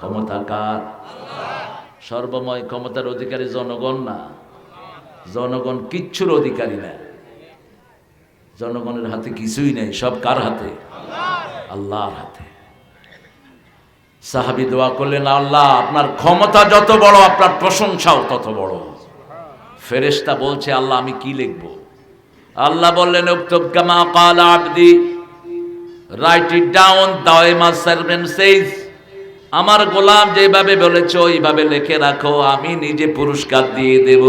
ক্ষমতা কার? সর্বময় ক্ষমতার অধিকারী জনগণ না। জনগণ কিচ্ছুর অধিকারী না। জনগণের হাতে কিছুই নেই, সব কার হাতে? আল্লাহর হাতে। সাহাবি দোয়া করলেন, আল্লাহ, আপনার ক্ষমতা যত বড়, আপনার প্রশংসাও তত বড়। ফেরেশতা বলছে, আল্লাহ, আমি কি লিখব? আল্লাহ বললেন, উক্তব কামা কাল আবদি। রাইট ইট ডাউন দাওয়ে মাই সার্ভেন্ট আমার গোলাম যেভাবে বলেছ, ওইভাবে লিখে রাখো, আমি নিজে পুরস্কার দিয়ে দেব।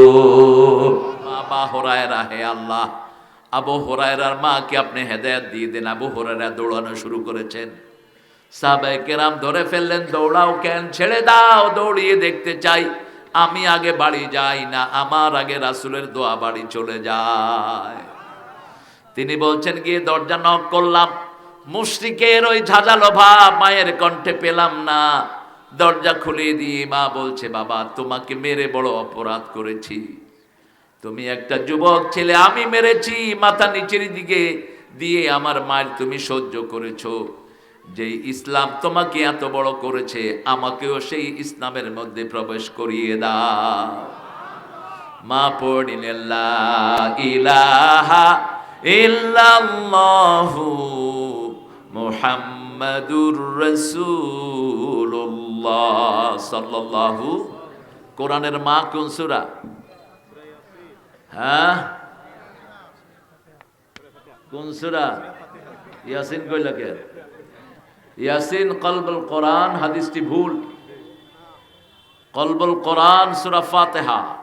বাবা হোরায়রা, হে আল্লাহ। আবু হোরায়রার মাকে আপনি হেদায়েত দিয়ে দেন। আবু হোরায়রা দৌড়ানো শুরু করেছেন। সাহাবায়ে কেরাম ধরে ফেললেন, দৌড়াও কেন? ছেড়ে দাও, দৌড়িয়ে দেখতে চাই। আমি আগে বাড়ি যাই না, আমার আগে রাসূলের দোয়া বাড়ি চলে যায়। তিনি বলছেন, গিয়ে দরজা নক করলাম। মুশরিকের ওই ঝাঁঝালো ভাব মায়ের কণ্ঠে পেলাম না। দরজা খুলে দিয়ে মা বলছে, বাবা, তোমাকে মেরে বড় অপরাধ করেছি। তুমি একটা যুবক ছেলে, আমি মেরেছি। মাথা নিচের দিকে দিয়ে আমার মায়ের তুমি সহ্য করেছ। যে ইসলাম তোমাকে এত বড় করেছে, আমাকেও সেই ইসলামের মধ্যে প্রবেশ করিয়ে দাও। মা পড়িলেন ইলাহা ইল্লাল্লাহু মুহাম্মাদুর রাসূলুল্লাহ সাল্লাল্লাহু, কোরআনের মা কোন সূরা? হ্যাঁ? কোন সূরা? ইয়াসিন কইলা কে? ইয়াসিন কলবুল কোরআন, হাদিসটি ভুল। কলবুল কোরআন সূরা ফাতিহা।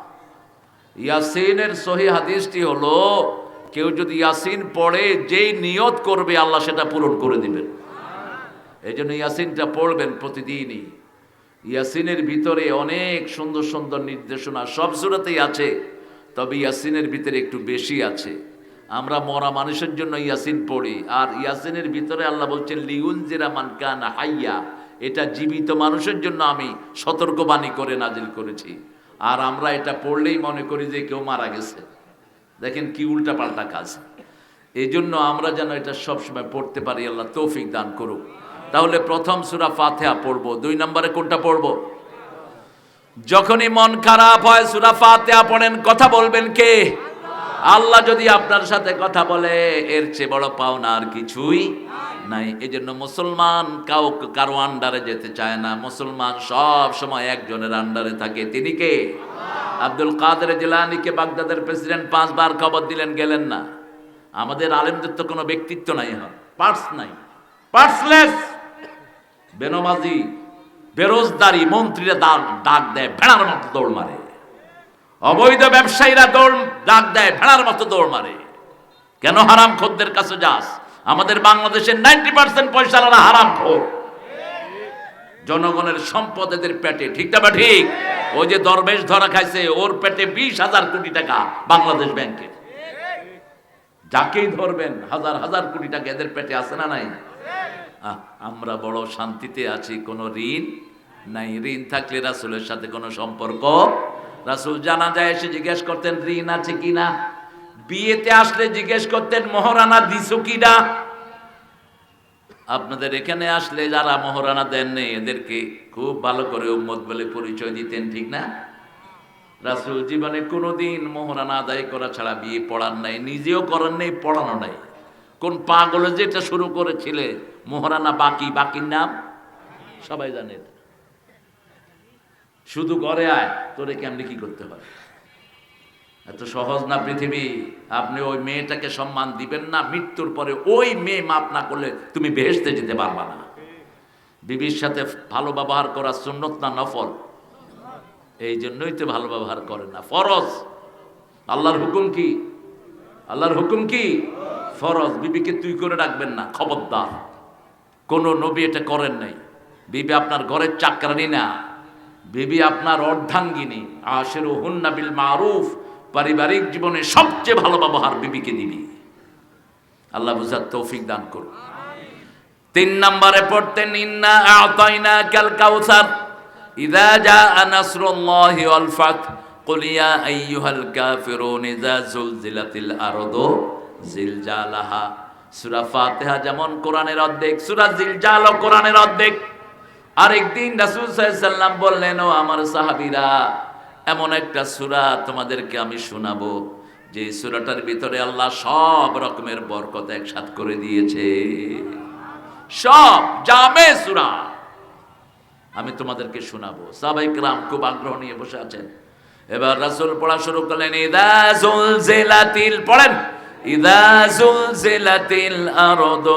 ইয়াসিনের সহি হাদিসটি হলো কেউ যদি ইয়াসিন পড়ে, যেই নিয়ত করবে, আল্লাহ সেটা পূরণ করে দিবেন। এই জন্য ইয়াসিনটা পড়বেন প্রতিদিনই। ইয়াসিনের ভিতরে অনেক সুন্দর সুন্দর নির্দেশনা সব সুরাতেই আছে, তবে ইয়াসিনের ভিতরে একটু বেশি আছে। আমরা মরা মানুষের জন্য ইয়াসিন পড়ি, আর ইয়াসিনের ভিতরে আল্লাহ বলছেন লিউন জেরা মানকান হাইয়া এটা জীবিত মানুষের জন্য আমি সতর্কবাণী করে নাজিল করেছি। আর আমরা এটা পড়লেই মনে করি যে কেউ মারা গেছে। দেখেন কি উল্টা পাল্টা কাজ। এই জন্য আমরা যেন এটা সবসময় পড়তে পারি, আল্লাহ তৌফিক দান করুক। তাহলে প্রথম সুরা ফাতেহা পড়ব। দুই নম্বরে কোনটা পড়ব? যখনই মন খারাপ হয় সুরা ফাতেহা পড়েন, কথা বলবেন কে? আল্লাহ যদি আপনার সাথে কথা বলে, এর চেয়ে বড় পাওনা আর কিছুই নাই। এই জন্য মুসলমান কাউ কারও আন্ডারে যেতে চায় না। মুসলমান সব সময় একজনের আন্ডারে থাকে। তিনি কে? আব্দুল কাদের জিলানিকে বাগদাদের প্রেসিডেন্ট পাঁচবার খবর দিলেন, গেলেন না। আমাদের আলেমদের তো কোনো ব্যক্তিত্ব নাই হয় পার্টস নাই। পার্টসলেস। বেনমাজি, বেরোজদারি, মন্ত্রীরা ডাক দেয় ভেড়ার মতো দৌড় মারে। অবৈধ ব্যবসায়ীরা দৌড়, ডাক দেয়, ভেড়ার মতো দৌড় মারে। কেন হারাম খদ্দের কাছে যাস? আমাদের বাংলাদেশের নাইনটি পার্সেন্ট পয়সাওয়ালা হারাম খোর। জনগণের সম্পদ এদের পেটে, ঠিক না ঠিক? ওই যে দরবেশ ধরা খাইছে, ওর পেটে বিশ হাজার কোটি টাকা বাংলাদেশ ব্যাংকে। যাকেই ধরবেন, হাজার হাজার কোটি টাকা এদের পেটে আছে না নাই? আমরা বড় শান্তিতে আছি, কোনো ঋণ নাই। ঋণ থাকলে রাসুলের সাথে কোনো সম্পর্ক রাসুল জানা যায় এসে জিজ্ঞেস করতেন, ঋণ আছে কিনা? বিয়েতে আসলে জিজ্ঞেস করতেন, মহারানা দিছো কিনা? আপনাদের এখানে আসলে যারা মহারানা দেননি, এদেরকে খুব ভালো করে উম্মত বলে পরিচয় দিতেন, ঠিক না? রাসুল জীবনে কোনোদিন মোহরানা আদায় করা ছাড়া বিয়ে পড়ান নাই, নিজেও করেন নেই, পড়ানো নাই। কোন পাগলে যেটা শুরু করেছিলে, মোহরানা বাকি, বাকির নাম? সবাই জানে। শুধু ঘরে আয়, তোরে কেমনি কি করতে হয় এত সহজ না পৃথিবী? আপনি ওই মেয়েটাকে সম্মান দিবেন না, মৃত্যুর পরে ওই মেয়ে মাপ না করলে তুমি বেহেশতে যেতে পারবা না। বিবির সাথে ভালো ব্যবহার করা সুন্নত না নফল? এই জন্যই তো ভালো ব্যবহার করে না। ফরজ। আল্লাহর হুকুম কি? আল্লাহর হুকুম কি? ফরজ। বিবিকে তুই করে রাখবেন না, খবরদার। কোন নবী এটা করেন নাই। বিবি আপনার ঘরের চাকরানি না। বিবি আপনার অর্ধাঙ্গিনী আশের হুন্না বিল মারুফ পারিবারিক জীবনে সবচেয়ে ভালো ব্যবহার বিবিকে দিবি আল্লাহ বুঝার তৌফিক দান করুন তিন নম্বরে পড়তেন ইন্না আতাইনা কাল কাউসার ইদা জা নাসরুল্লাহি ওয়াল ফাত قل يا أيها الكافرون إذا زلزلت الأرض زلزالها সূরা ফাতিহা যেমন কোরআনের অর্ধেক সূরা জিলজাল কোরআনের অর্ধেক আরেকদিন রাসূল সাল্লাম বললেন, ও আমার সাহাবিরা, এমন একটা সুরা তোমাদেরকে আমি শোনাবো, যে সুরাটার ভিতরে আল্লাহ সব রকমের বরকত একসাথ করে দিয়েছে। সব জামে সুরা আমি তোমাদেরকে শোনাবো। সাবাইক রাম খুব আগ্রহ নিয়ে বসে আছেন। এবার রাসুল পড়া শুরু করলেন, ইদা জুলজিলাতিল, পড়েন, ইদা জুলজিলাতিল আরদু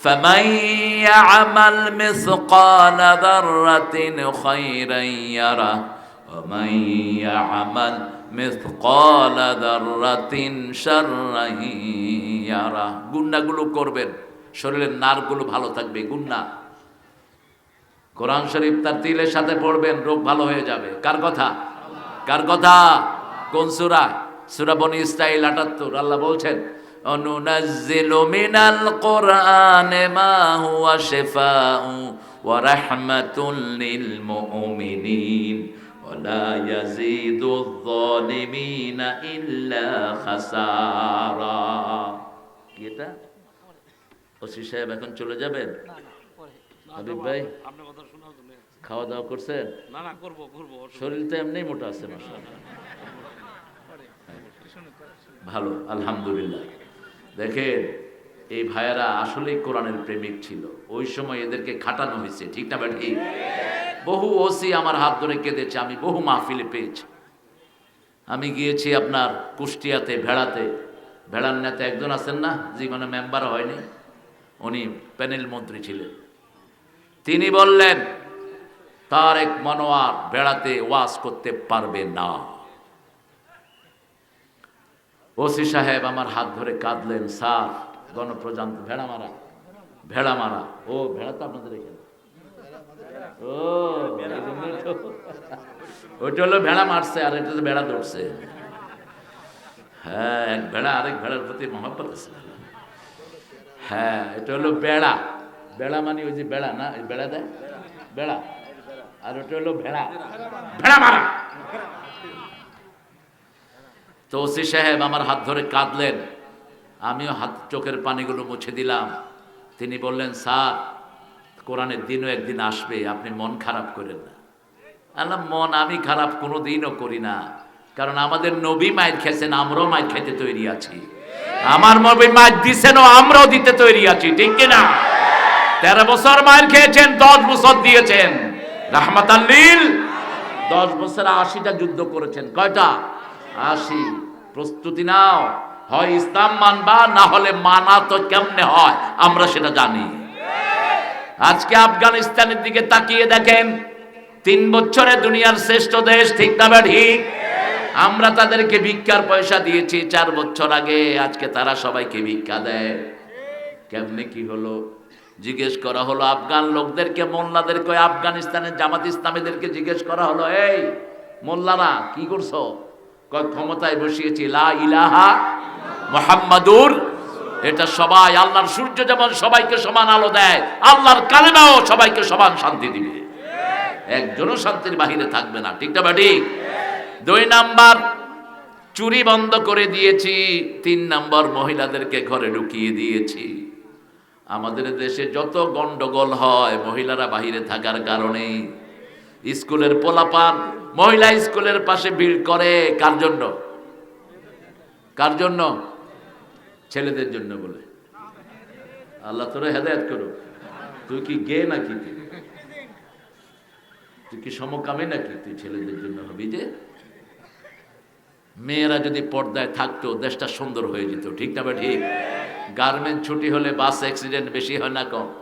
فمن يعمل مثقال ذرة خيرا يره ومن يعمل مثقال ذرة شرا يره গুন্নাগুলো করবেন শরীরের নারগুলো ভালো থাকবে গুন্না কোরআন শরীফ তার তিলের সাথে পড়বেন রোগ ভালো হয়ে যাবে কার কথা কার কথা কোন সূরা সূরা বনি ইসরাইল 78 আল্লাহ বলছেন অনুনাজ্জিলু মিনাল কোরআনে মা হুয়া শিফাউ ওয়া রাহমাতুল লিল মুমিনিন ولا يزيد الظالمين إلا خسارا কি এটা ওসি সাহেব এখন চলে যাবেন হাবিব ভাই আপনার কথা শোনার জন্য খাওয়া দাওয়া করছেন না না করবো করবো শরীর তো এমনি মোটা আছে মাসা ভালো আলহামদুলিল্লাহ দেখেন, এই ভাইয়েরা আসলেই কোরআনের প্রেমিক ছিল। ওই সময় এদেরকে খাটানো হয়েছে, ঠিক না ব্যাটি? বহু ওসি আমার হাত ধরে কেঁদেছে, আমি বহু মাহফিলে পেয়েছি। আমি গিয়েছি আপনার কুষ্টিয়াতে, ভেড়াতে। ভেড়ার নেতা একজন আছেন না, যে জীবনে মেম্বার হয়নি, উনি প্যানেল মন্ত্রী ছিলেন। তিনি বললেন, তার এক মনোয়ার বেড়াতে ওয়াজ করতে পারবে না। ওসি সাহেব আমার হাত ধরে কাঁদলেন, স্যার গণপ্রজান্ত ভেড়া মারা ভেড়া মারা, ও ভেড়া তো আপনাদের ও। ওইটা হলো ভেড়া মারছে আর এটা তো ভেড়া ধরছে। হ্যাঁ এক ভেড়া আরেক ভেড়ার প্রতি মহব্বত আছে। হ্যাঁ এটা হলো বেড়া। বেড়া মানে ওই যে বেড়া না বেড়া দেয়? বেড়া। আর ওটা হলো ভেড়া। ভেড়া মারা। তো ওসি সাহেব আমার হাত ধরে কাঁদলেন। আমিও হাত চোখের পানিগুলো মুছে দিলাম। তিনি বললেন, স্যার, কোরআনের দিনও একদিন আসবে, আপনি মন খারাপ করেন না। আল্লাহ, মন আমি খারাপ কোনো দিনও করি না। কারণ আমাদের নবী মায়ের খেয়েছেন, আমরাও মায়ের খেতে তৈরি আছি। আমার নবী মায়ের দিছেন ও আমরাও দিতে তৈরি আছি, ঠিক কিনা? তেরো বছর মায়ের খেয়েছেন, দশ বছর দিয়েছেন। রাহমাত আল্লিল দশ বছর আশিটা যুদ্ধ করেছেন। কয়টা? আশি প্রস্তুতি নাও। হয় ইসলাম মানবা, না হলে মানা তো কেমনে হয়? আমরা সেটা জানি। আজকে আফগানিস্তানের দিকে তাকিয়ে দেখেন, তিন বছরে দুনিয়ার শ্রেষ্ঠ দেশ, ঠিক না ঠিক আমরা তাদেরকে ভিক্ষার পয়সা দিয়েছি, চার বছর আগে, আজকে তারা সবাইকে ভিক্ষা দেয়। কেমনে কি হলো? জিজ্ঞেস করা হলো আফগান লোকদেরকে মোল্লাদেরকে আফগানিস্তানের জামাত ইসলামীদেরকে জিজ্ঞেস করা হলো, এই, মোল্লারা, কি করছ? ক্ষমতায় বসিয়েছি, লা ইলাহা মোহাম্মদুর। এটা সবাই আল্লাহর সূর্য যেমন সবাইকে সমান আলো দেয়, আল্লাহর কালেমাও সবাইকে সমান শান্তি দিবে। একজনও শান্তির বাহিরে থাকবে না, ঠিক না ঠিক? দুই নাম্বার, চুরি বন্ধ করে দিয়েছি, তিন নাম্বার, মহিলাদেরকে ঘরে ঢুকিয়ে দিয়েছি। আমাদের দেশে যত গন্ডগোল হয়, মহিলারা বাহিরে থাকার কারণে স্কুলের পোলাপান মহিলা স্কুলের পাশে ভিড় করে কার জন্য? কার জন্য? ছেলেদের জন্য বলে। আল্লাহ তোরে হেদায়ত করো তুই কি গে নাকি তুই? তুই কি সমকামে নাকি? তুই ছেলেদের জন্য হবি যে? মেয়েরা যদি পর্দায় থাকতো, দেশটা সুন্দর হয়ে যেত। ঠিক না বা ঠিক? গার্মেন্ট ছুটি হলে বাস অ্যাক্সিডেন্ট বেশি হয় না কম?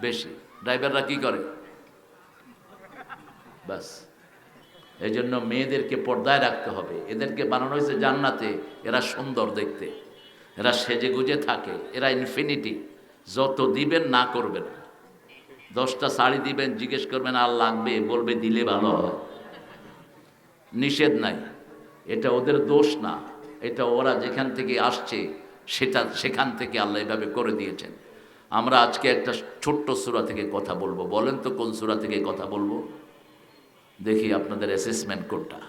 বেশি। ড্রাইভাররা কি করে? বাস। এই জন্য মেয়েদেরকে পর্দায় রাখতে হবে। এদেরকে বানানো হয়েছে জান্নাতে। এরা সুন্দর দেখতে। এরা সেজে গুজে থাকে। এরা ইনফিনিটি যত দিবেন, না করবেন দশটা শাড়ি দিবেন, জিজ্ঞেস করবেন, আর লাগবে? বলবে, দিলে ভালো হয়। নিষেধ নাই। এটা ওদের দোষ না। এটা ওরা যেখান থেকে আসছে, সেটা সেখান থেকে আল্লাহ এভাবে করে দিয়েছেন। আমরা আজকে একটা ছোট্ট সূরা থেকে কথা বলব। বলেন তো কোন সূরা থেকে কথা বলব? দেখি আপনাদের অ্যাসেসমেন্ট কোডটা।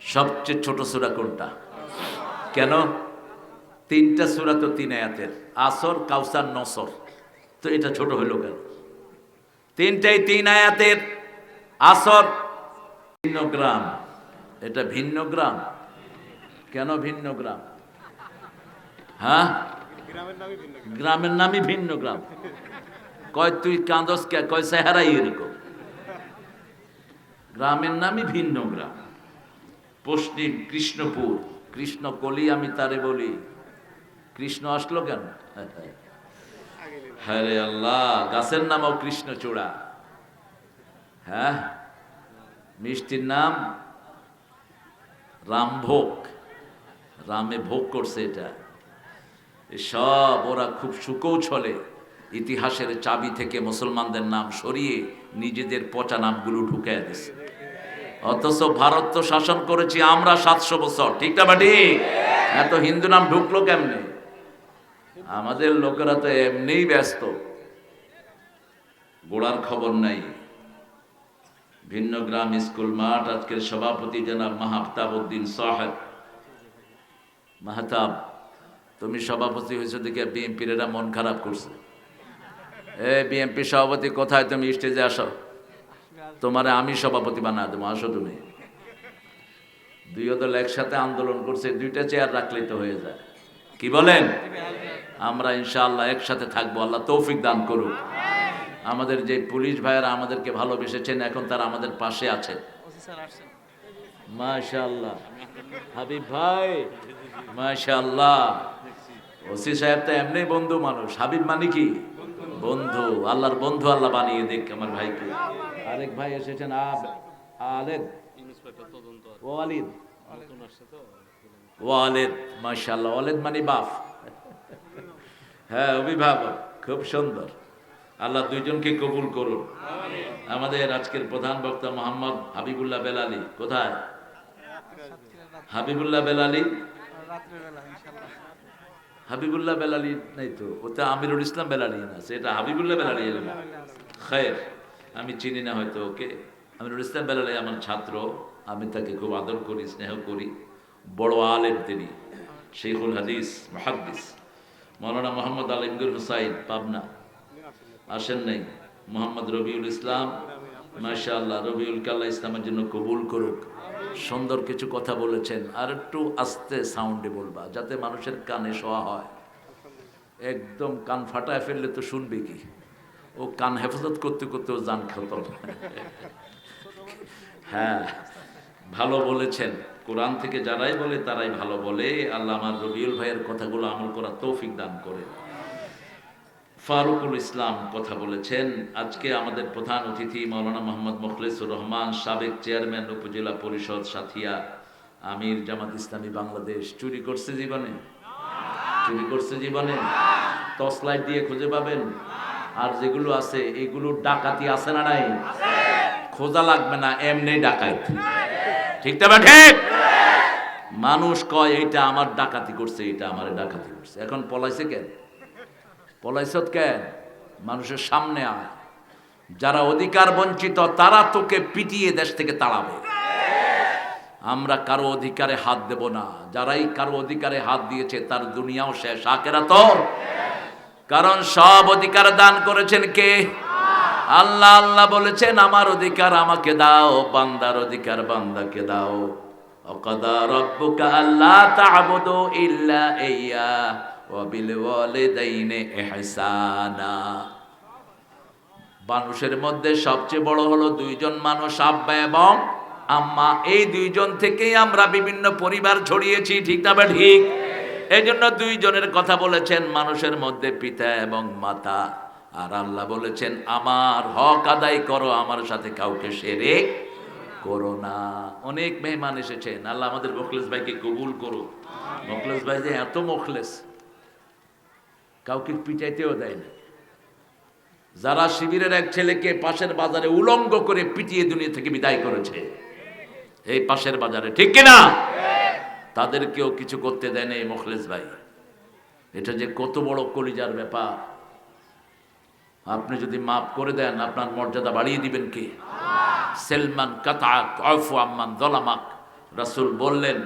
সবচেয়ে ছোট সূরা কোনটা? কেন? তিনটা সূরা তো তিন আয়াতের। আসর, কাউসার, নসর। তো এটা ছোট হলো কেন? তিনটাই তিন আয়াতের। আসর, ভিন্ন গ্রাম। এটা ভিন্ন গ্রাম? কেন ভিন্ন গ্রাম? হ্যাঁ? গ্রামের নামই ভিন্ন গ্রাম। কয় তুই কাঁদস কে? কয় সেহারাই এরকম গ্রামের নামই ভিন্ন গ্রাম। পশ্চিম কৃষ্ণপুর। কৃষ্ণ কলি আমি তারে বলি। কৃষ্ণ আসলো কেন? হ্যাঁ আল্লাহ গাছের নামও কৃষ্ণচূড়া। হ্যাঁ? মিষ্টির নাম রামভোগ। রামে ভোগ করছে এটা। সব ওরা খুব সুকৌশলে ইতিহাসের চাবি থেকে মুসলমানদের নাম সরিয়ে নিজেদের পচা নামগুলো ঢুকাই দিছে অথচ ভারত তো শাসন করেছি আমরা সাতশো বছর, ঠিক না বাটি এত হিন্দু নাম ঢুকলো কেমনে? আমাদের লোকেরা তো এমনিই ব্যস্ত। গোড়ার খবর নাই। ভিন্ন গ্রাম স্কুল মাঠ, আজকের সভাপতি জনাব মাহতাব উদ্দিন সাহেব। মাহতাব তুমি সভাপতি হয়েছো দেখে বিএনপির এরা মন খারাপ করছে। এ, বিএনপি সভাপতি কোথায়? তুমি স্টেজে আসো। তোমারে আমি সভাপতি বানা দেবো, আসো তুমি। দুই দল একসাথে আন্দোলন করছে, দুইটা চেয়ার রাখলেই তো হয়ে যায়। কি বলেন? আমরা ইনশাআল্লাহ একসাথে থাকব, আল্লাহ তৌফিক দান করুক। আমাদের যে পুলিশ ভাইয়েরা আমাদেরকে ভালোবেসেছেন, এখন তারা আমাদের পাশে আছে। মাশাআল্লাহ। হাবিব ভাই, মাশাআল্লাহ। ওসি সাহেব তো এমনি বন্ধু মানুষ। হাবিব মানে কি? বন্ধু। আল্লাহর বন্ধু আল্লাহ বানিয়ে দেখ আমার ভাইকে। আরেক ভাই এসেছেন আলেদ। ওয়ালিদ। ওয়ালেদ মানে হ্যাঁ অভিভাবক। খুব সুন্দর। আল্লাহ দুইজনকে কবুল করুন। আমাদের আজকের প্রধান বক্তা মোহাম্মদ হাবিবুল্লাহ বেলালি। কোথায়? হাবিবুল্লাহ বেলালি? হাবিবুল্লাহ বেলালি নাই তো ওটা আমিরুল ইসলাম বেলালি না সেটা হাবিবুল্লাহ বেলালি এলেন খের আমি চিনি না হয়তো ওকে। আমিরুল ইসলাম বেলালি আমার ছাত্র আমি তাকে খুব আদর করি স্নেহ করি। বড় আলেম তিনি শেখুল হাদিস মহাদ্দিস। মৌলানা মোহাম্মদ আলিমগুর হুসাইন পাবনা। আসেন নাই। মোহাম্মদ রবিউল ইসলাম মাশা আল্লাহ রবিউল কাল্লা ইসলামের জন্য কবুল করুক। সুন্দর কিছু কথা বলেছেন, আর একটু আস্তে সাউন্ডে বলবা, যাতে মানুষের কানে শোয়া হয়। একদম কান ফাটায় ফেললে তো শুনবে কি? ও কান হেফাজত করতে করতে ও জান খতম হ্যাঁ ভালো বলেছেন। কোরআন থেকে যারাই বলে, তারাই ভালো বলে। আল্লাহ আমার রবিউল ভাইয়ের কথাগুলো আমল করা তৌফিক দান করে। ফারুকুল ইসলাম কথা বলেছেন। আজকে আমাদের প্রধান অতিথি মৌলানা মোহাম্মদ মুখলেসুর রহমান, সাবেক চেয়ারম্যান, উপজেলা পরিষদ সাথিয়া আমির জামাত ইসলামী বাংলাদেশ। চুরি করছে জীবনে? চুরি করছে জীবনে? টর্চ লাইট দিয়ে খুঁজে পাবেন? আর যেগুলো আছে, এগুলো ডাকাতি আছে না নাই? খোঁজা লাগবে না, এমনি ডাকাত। ঠিক তবে ঠিক? মানুষ কয়, এইটা আমার ডাকাতি করছে এটা আমার ডাকাতি করছে। এখন পলাইছে কেন? পলাইছত কেন? মানুষের সামনে আয়। যারা অধিকার বঞ্চিত, তারা তোকে পিটিয়ে দেশ থেকে তাড়াবে। আমরা কারও অধিকারে হাত দেব না। যারাই কারও অধিকারে হাত দিয়েছে, তার দুনিয়াও শেষ। আকেরা তো? কারণ সব অধিকার দান করেছেন কে? আল্লাহ আল্লাহ বলেছেন, আমার অধিকার আমাকে দাও, বান্দার অধিকার বান্দাকে দাও। অকদা রব্বুকা আল্লাহ ইল্লা মানুষের মধ্যে সবচেয়ে বড় হলো দুইজন মানুষ, আব্বা এবং আম্মা। এই দুইজন থেকেই আমরা বিভিন্ন পরিবার ছড়িয়েছি, ঠিক না ঠিক? এই জন্য দুইজনের কথা বলেছেন মানুষের মধ্যে পিতা এবং মাতা। আর আল্লাহ বলেছেন, আমার হক আদায় করো, আমার সাথে কাউকে সেরে করো না। অনেক মেহমান এসেছেন। আল্লাহ আমাদের মুখলেস ভাইকে কবুল করো মুখলেস ভাই যে এত মুখলেস। কাউকে পিটাইতেও দেয় না। যারা শিবিরের এক ছেলেকে পাশের বাজারে উলঙ্গ করে পিটিয়ে দুনিয়া থেকে বিদায় করেছে, এই পাশের বাজারে, ঠিক কিনা? তাদেরকেও কিছু করতে দেয় না এই মুখলেস ভাই। এটা যে কত বড় কলিজার ব্যাপার। আপনি যদি মাফ করে দেন, আপনার মর্যাদা বাড়িয়ে দিবেন কি? সেলমান কাতাক অফু আম্মান দলামাক। রাসূল বললেন,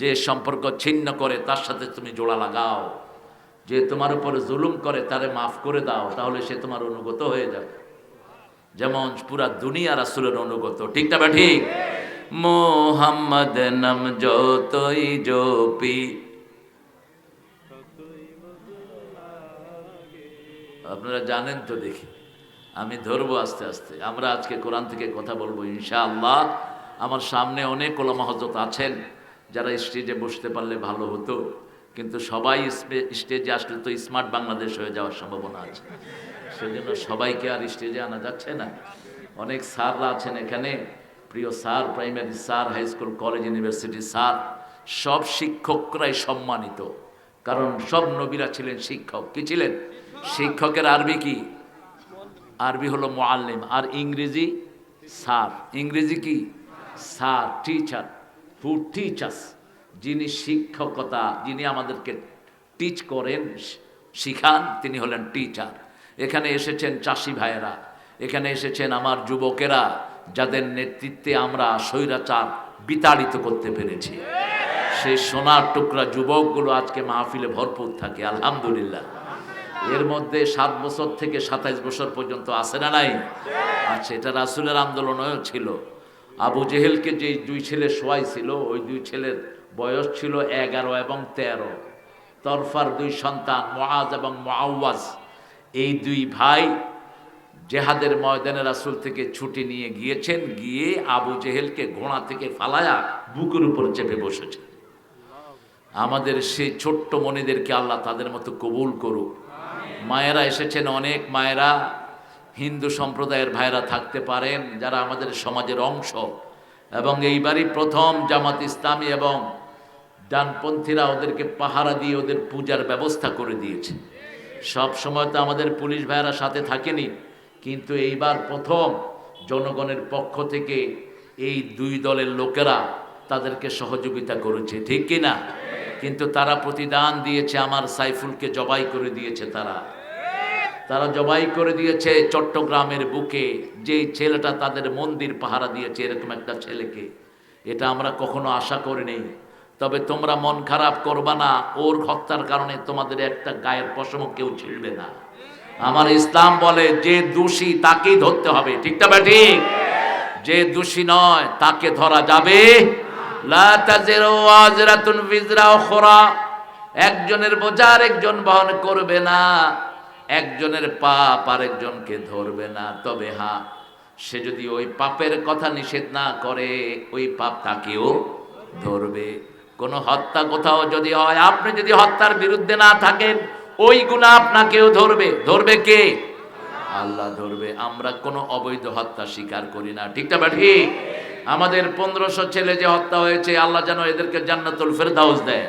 যে সম্পর্ক ছিন্ন করে, তার সাথে তুমি জোড়া লাগাও। যে তোমার উপরে জুলুম করে তারে মাফ করে দাও, তাহলে সে তোমার অনুগত হয়ে যাবে। যেমন পুরা দুনিয়া রাসূলের অনুগত। ঠিক না ঠিক? মোহাম্মদ নাম যতই জপি, আপনারা জানেন তো দেখি, আমি ধরবো আস্তে আস্তে। আমরা আজকে কোরআন থেকে কথা বলব, ইনশাআল্লাহ। আমার সামনে অনেক ওলামা হজরত আছেন, যারা স্টেজে বসতে পারলে ভালো হতো। কিন্তু সবাই স্টেজে আসলে তো স্মার্ট বাংলাদেশ হয়ে যাওয়ার সম্ভাবনা আছে। সেজন্য সবাইকে আর স্টেজে আনা যাচ্ছে না। অনেক স্যাররা আছেন এখানে, প্রিয় sir, primary sir, high school, college, university sir, সব শিক্ষকরাই সম্মানিত। কারণ সব নবীরা ছিলেন শিক্ষক। কি ছিলেন? শিক্ষকের আরবি কি? আরবি হলো মোয়াল্লিম আর ইংরেজি স্যার। ইংরেজি কি? Sir, teacher. Who teachers. যিনি শিক্ষকতা, যিনি আমাদেরকে টিচ করেন, শিখান, তিনি হলেন টিচার এখানে এসেছেন চাষি ভাইয়েরা, এখানে এসেছেন আমার যুবকেরা, যাদের নেতৃত্বে আমরা স্বৈরাচার বিতাড়িত করতে পেরেছি। সেই সোনার টুকরা যুবকগুলো আজকে মাহফিলে ভরপুর থাকে, আলহামদুলিল্লাহ। এর মধ্যে সাত বছর থেকে সাতাইশ বছর পর্যন্ত আছে না নাই? আচ্ছা এটা রাসুলের আন্দোলনও ছিল। আবু জেহেলকে যে দুই ছেলে শোয়াই ছিল ওই দুই ছেলের বয়স ছিল এগারো এবং তেরো। তরফার দুই সন্তান মহাজ এবং মহাওয়াজ এই দুই ভাই জেহাদের ময়দানে রাসুল থেকে ছুটি নিয়ে গিয়েছেন, গিয়ে আবু জেহেলকে ঘোড়া থেকে ফালায়া বুকের উপর চেপে বসেছে। আমাদের সেই ছোট্ট মনিদেরকে আল্লাহ তাদের মতো কবুল করুক। মায়েরা এসেছেন, অনেক মায়েরা, হিন্দু সম্প্রদায়ের ভাইরা থাকতে পারেন, যারা আমাদের সমাজের অংশ। এবং এইবারই প্রথম জামাত ইসলামী এবং ডানপন্থীরা ওদেরকে পাহারা দিয়ে ওদের পূজার ব্যবস্থা করে দিয়েছে। সব সময় তো আমাদের পুলিশ ভাইয়েরা সাথে থাকেনি, কিন্তু এইবার প্রথম জনগণের পক্ষ থেকে এই দুই দলের লোকেরা তাদেরকে সহযোগিতা করেছে, ঠিক কি না? কিন্তু তারা প্রতিদান দিয়েছে আমার সাইফুলকে, জবাই করে দিয়েছে তারা। তারা জবাই করে দিয়েছে চট্টগ্রামের বুকে, যে ছেলেটা তাদের মন্দির পাহারা দিয়েছে, এরকম একটা ছেলেকে। এটা আমরা কখনো আশা করিনি। তবে তোমরা মন খারাপ করবা না, ওর হত্যার কারণে তোমাদের একটা গায়ের পশম কেউ ছিঁড়বে না। আমার ইসলাম বলে, যে দোষী তাকেই ধরতে হবে ঠিকটা বা ঠিক যে দোষী নয়, তাকে ধরা যাবে একজনের বোঝা একজন বহন করবে না। একজনের পাপ আরেকজনকে ধরবে না। তবে হ্যাঁ সে যদি ওই পাপের কথা নিষেধ না করে, ওই পাপ তাকেও ধরবে। কোনো হত্যা কোথাও যদি হয়, আপনি যদি হত্যার বিরুদ্ধে না থাকেন, ওই গুণা আপনাকেও ধরবে। ধরবে কে? আল্লাহ ধরবে। আমরা কোনো অবৈধ হত্যা স্বীকার করি না। ঠিকটা বা ঠিক আমাদের পনেরোশো ছেলে যে হত্যা হয়েছে, আল্লাহ যেন এদেরকে জান্নাতুল ফেরদাউস দেয়।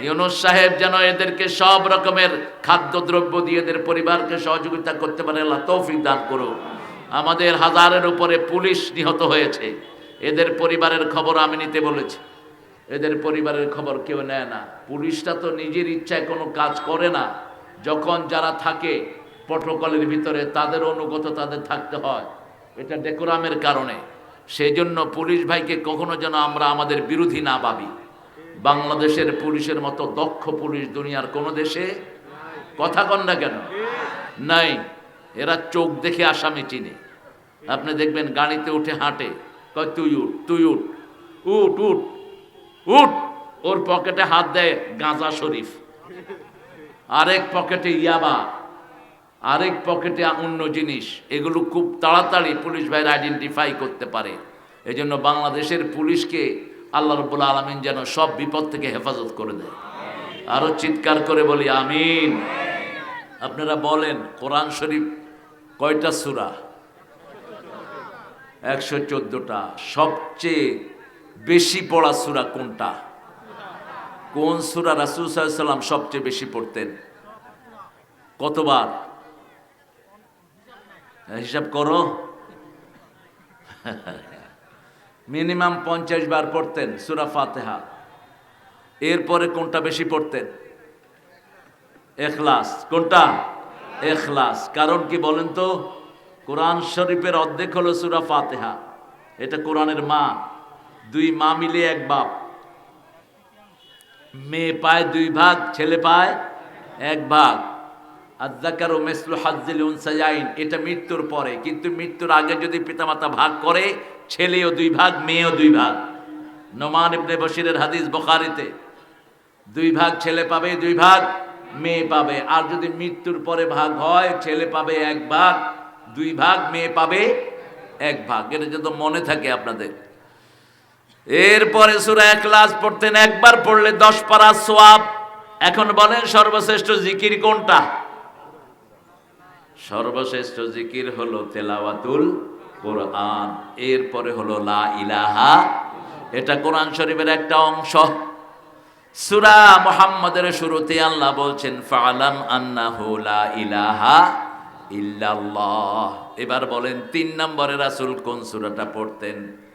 ইউনুস সাহেব যেন এদেরকে সব রকমের খাদ্যদ্রব্য দিয়ে এদের পরিবারকে সহযোগিতা করতে পারে, আল্লাহ তৌফিক দান করুক। আমাদের হাজারের উপরে পুলিশ নিহত হয়েছে। এদের পরিবারের খবর আমি নিতে বলেছি। এদের পরিবারের খবর কেউ নেয় না। পুলিশটা তো নিজের ইচ্ছায় কোনো কাজ করে না। যখন যারা থাকে, প্রটোকলের ভিতরে তাদের অনুগত তাদের থাকতে হয়। এটা ডেকোরামের কারণে। সেই জন্য পুলিশ ভাইকে কখনো যেন আমরা আমাদের বিরোধী না ভাবি। বাংলাদেশের পুলিশের মতো দক্ষ পুলিশ দুনিয়ার কোনো দেশে কথা কন না কেন? নাই। এরা চোখ দেখে আসামি চিনে। আপনি দেখবেন গাড়িতে উঠে হাঁটে। কয়, তুই উঠ তুই উঠ। উঠ উঠ। উঠ, ওর পকেটে হাত দেয় গাঁজা শরীফ। আরেক পকেটে ইয়াবা, আরেক পকেটে অন্য জিনিস। এগুলো খুব তাড়াতাড়ি পুলিশ ভাইরা আইডেন্টিফাই করতে পারে। এই জন্য বাংলাদেশের পুলিশকে আল্লাহ রব্বুল আলমিন যেন সব বিপদ থেকে হেফাজত করে দেয়। আরও চিৎকার করে বলি, আমিন। আপনারা বলেন, কোরআন শরীফ কয়টা সুরা? একশো চোদ্দোটা। সবচেয়ে বেশি পড়া সুরা কোনটা? কোন সুরা রাসুল সাল্লাম সবচেয়ে বেশি পড়তেন? কতবার? হিসাব করো। মিনিমাম পঞ্চাশ বার পড়তেন সুরা ফাতেহা। এরপরে কোনটা বেশি পড়তেন? এখলাস। কোনটা? এখলাস। কারণ কি বলেন তো? কোরআন শরীফের অর্ধেক হলো সুরা ফাতেহা। এটা কোরআনের মা দুই মা মিলে এক বাপ। মেয়ে পায় দুই ভাগ, ছেলে পায় এক ভাগ। আজ্জাকার ও মেসলু হাজ্জিল উনসায়াইন এটা মৃত্যুর পরে, কিন্তু মৃত্যুর আগে যদি পিতামাতা ভাগ করে, ছেলেও দুই ভাগ, মেয়েও দুই ভাগ। নোমান ইবনে বশিরের হাদিস বখারিতে, দুই ভাগ ছেলে পাবে, দুই ভাগ মেয়ে পাবে। আর যদি মৃত্যুর পরে ভাগ হয়, ছেলে পাবে এক ভাগ, দুই ভাগ, মেয়ে পাবে এক ভাগ। এটা যত মনে থাকে আপনাদের। এরপরে সুরা ক্লাস পড়তেন, একবার পড়লে দশ পারা সোয়াব। এখন বলেন, সর্বশ্রেষ্ঠ জিকির কোনটা? সর্বশ্রেষ্ঠ জিকির হলো তেলাওয়াতুল কোরআন, এরপরে হলো লা ইলাহা। এটা কোরআন শরীফের একটা অংশ। সুরা মোহাম্মদের শুরুতে আল্লাহ বলছেন, ফালাম আন্নাহু লা ইলাহা ইল্লাল্লাহ। এবার বলেন, তিন নম্বরে রাসূল কোন সূরাটা পড়তেন?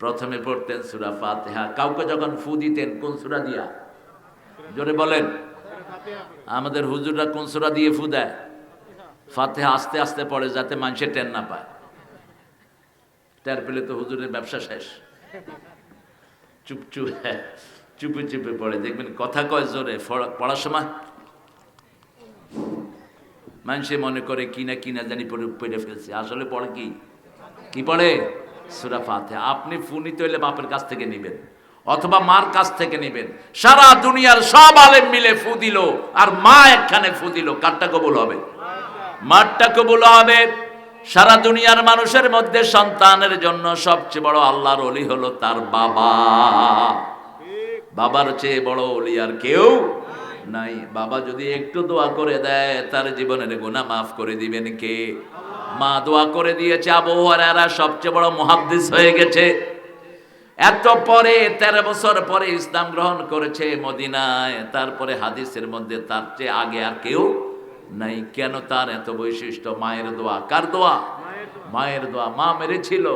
প্রথমে পড়তেন সুরা ফাতিহা। কাউকে যখন ফু দিতেন, কোন সুরা দিয়া? জোরে বলেন। আমাদের হুজুররা কোন সুরা দিয়ে ফু দেয়? ফাতেহা আস্তে আস্তে পড়ে যাতে মানুষের টেন না পায়। টের পেলে তো হুজুরের ব্যবসা শেষ। চুপ চুপ চুপে চুপে পড়ে। দেখবেন কথা কয় জোরে। পড়ার সময় মানুষে মনে করে কি না কি না জানি পড়ে পড়ে ফেলছে। আসলে পড়ে কি? কি পড়ে? সুরা ফাতে আপনি ফুনি তৈলে বাপের কাছ থেকে নেবেন, অথবা মার কাছ থেকে নেবেন। সারা দুনিয়ার সব আলেম মিলে ফু দিল, আর মা একখানে ফু দিল। কারটা কবুল হবে? মারটা কবুল হবে। সারা দুনিয়ার মানুষের মধ্যে সন্তানের জন্য সবচেয়ে বড় আল্লাহর অলি হলো তার বাবা। বাবার চেয়ে বড় অলি আর কেউ নাই। বাবা যদি একটু দোয়া করে দেয়, তার জীবনের গুণা মাফ করে দিবেন কে? মা দোয়া করে দিয়েছে আবহাওয়ারা সবচেয়ে বড় মহাদ্দিস হয়ে গেছে। এত পরে, তেরো বছর পরে ইসলাম গ্রহণ করেছে মদিনায়। তারপরে হাদিসের মধ্যে তার চেয়ে আগে আর কেউ নাই। কেন তার এত বৈশিষ্ট্য? মায়ের দোয়া। কার দোয়া? মায়ের দোয়া। মা মেরেছিল,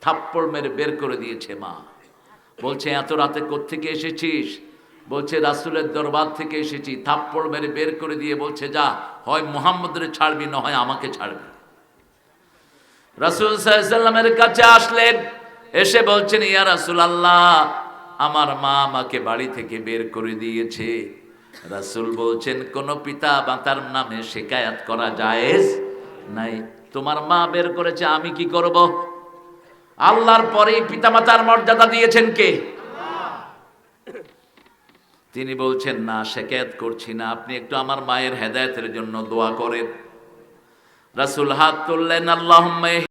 থাপ্পড় মেরে বের করে দিয়েছে মা। বলছে, এত রাতে কোত্থেকে এসেছিস? বলছে, রাসুলের দরবার থেকে এসেছি। থাপ্পড় মেরে বের করে দিয়ে বলছে, যা, হয় মুহাম্মদের ছাড়বি না হয় আমাকে ছাড়বি। রাসুল সাল্লামের কাছে আসলেন, এসে বলছেন, ইয়া রাসুল আল্লাহ আমার মা আমাকে বাড়ি থেকে বের করে দিয়েছে। রাসুল বলছেন, কোন পিতা মাতার নামে শেকায়াত করা জায়েজ নাই। তোমার মা বের করেছে, আমি কি করব? আল্লাহর পরে পিতামাতার মর্যাদা দিয়েছেন কে? তিনি বলছেন, না, শেকায়াত করছি না। আপনি একটু আমার মায়ের হেদায়েতের জন্য দোয়া করেন। রাসুল হাত তুললেন আল্লাহ